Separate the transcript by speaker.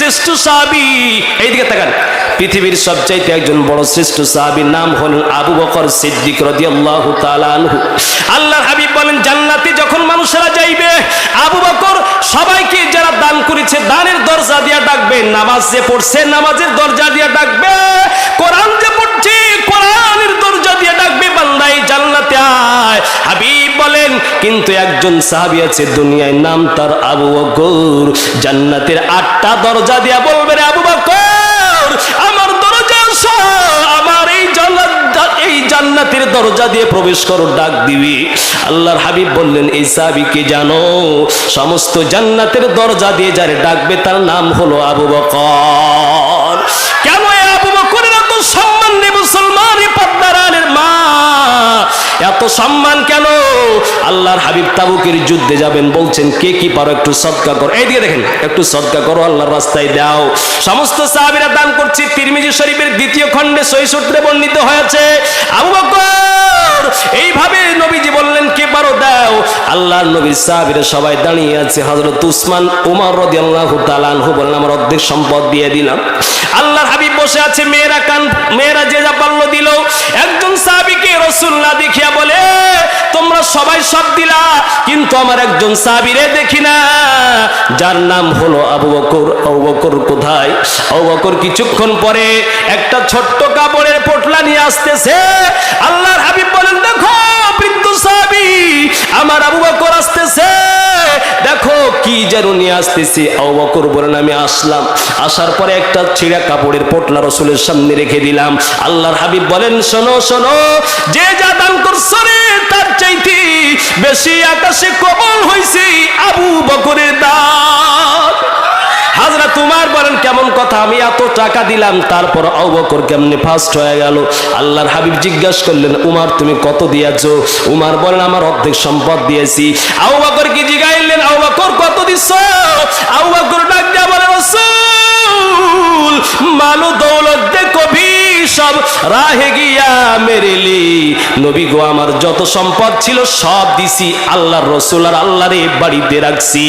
Speaker 1: শ্রেষ্ঠ সাহাবি। এইদিকে তাকান। পৃথিবীর সবচাইতে একজন বড় শ্রেষ্ঠ সাহাবীর নাম হলেন আবু বকর সিদ্দিক রাদিয়াল্লাহু তাআলা আনহু। আল্লাহর হাবিব বলেন, জান্নাতে যখন মানুষেরা যাইবে, আবু বকর সবাইকে যারা দান করেছে, দানের দরজা দিয়া ডাকবে, নামাজ যে পড়ছে, নামাজের দরজা দিয়া ডাকবে, কোরআন যে পড়ছে, কোরআনের দরজা দিয়ে ডাকবে। কিন্তু একজন সাহাবী আছে দুনিয়ায়, নাম তার আবু বকর। জান্নাতের আটটা দরজা দিয়া বলবে রে আবু বকর, আমার দরজা আমার এই জান্নাত, এই জান্নাতের দরজা দিয়ে প্রবেশ করো, ডাক দিবি। আল্লাহর হাবিব বললেন, এই সাহাবীকে জানো? সমস্ত জান্নাতের দরজা দিয়ে যারে ডাকবে, তার নাম হলো আবু বকর। এত সম্মান কেন? আল্লাহর হাবিব তাবুকের যুদ্ধে যাবেন, বলছেন, কে কি পারো একটু সদকা করো? এইদিকে দেখেন, একটু সদকা করো, আল্লাহর রাস্তায় দাও। সমস্ত সাহাবীরা দান করছে, তিরমিজি শরীফের দ্বিতীয় খণ্ডে সই সূত্রে বর্ণিত হয়েছে, আবু বকর, এইভাবে নবীজি বললেন, কে পারো দাও? আল্লাহর নবী সাহাবীরা সবাই দাঁড়িয়ে আছে, হযরত উসমান উমর রাদিয়াল্লাহু তাআলা আনহু বলেন, আমার অর্ধেক সম্পদ দিয়ে দিলাম। আল্লাহর হাবিব বসে আছে, মেয়েরা কান, মেয়েরা যে যা পারল দিল। একজন সাহাবীকে রাসূলুল্লাহ সবাই সব দিলা, কিন্তু আমার একজন সাহাবীরে দেখি না। যার নাম হলো আবু বকর। আবু বকর কোথায়? আবু বকর কিছুক্ষণ পরে একটা ছোট্ট কাপড়ের পোটলা নিয়ে আসতেছে। আল্লাহর হাবিব বলেন, দেখো, বৃদ্ধ সাহাবী আমার আবু বকর আসতেছে। দেখো কি যেন নিয়ে আসতেছি। আবু বকর বলেন, আমি আসলাম। আসার পরে একটা ছিঁড়া কাপড়ের পোটলা রসুলের সামনে রেখে দিলাম। আল্লাহর হাবিব বলেন, শোনো শোনো, যে যা দান করছ বেশি আকাশে কবল হইছে আবু বকরের দান হাজরা তোমার বলেন, কেমন কথা, আমি এত টাকা দিলাম, তারপর আবকর কেমনে ফার্স্ট হয়ে গেল? আল্লাহর হাবিব জিজ্ঞাসা করলেন, উমার, তুমি কত দিয়েছ? উমার বলেন, আমার অর্ধেক সম্পদ দিয়েছি। আবু বকর কি জিগাইলেন, আবু বকর কত দিছ? আবু বকর ডাক দিয়া বলে রসুল মালু দৌলত কভি সব রাহে গিয়া মেরেলি। নবী গো আমার যত সম্পদ ছিল সব দিছি আল্লাহর রসুল আর আল্লাহরে বাড়িতে রাখছি।